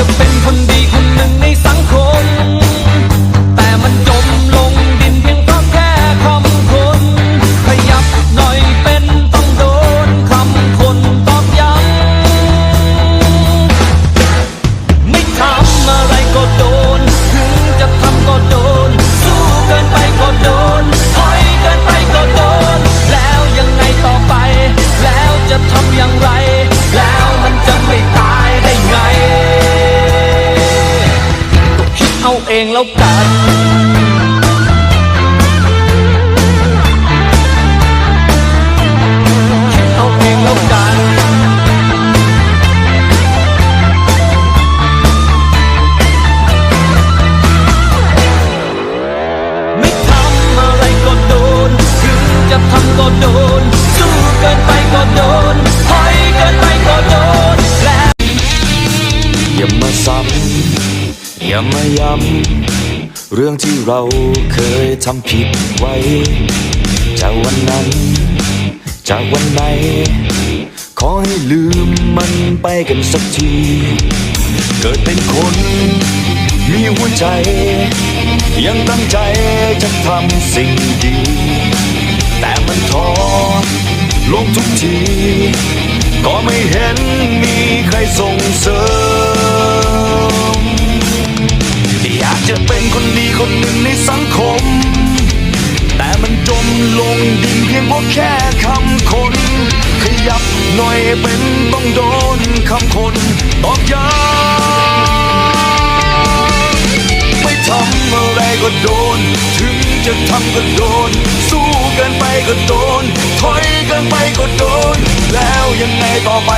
จะเป็นคนดี เอาเองแล้วกัน อย่ามาย้ำเรื่องที่เราเคยทำผิดไว้ จากวันนั้น จากวันไหน ขอให้ลืมมันไปกันสักที เกิดเป็นคน มีหัวใจ ยังตั้งใจจะทำสิ่งดี แต่มันท้อลงทุกที ก็ไม่เห็นมีใครส เป็นต้องโดนคำคนตอกย้ำไม่ทำอะไรก็โดน ถึงจะทำก็โดน สู้กันไปก็โดน ถอยกันไปก็โดน แล้วยังไงต่อไป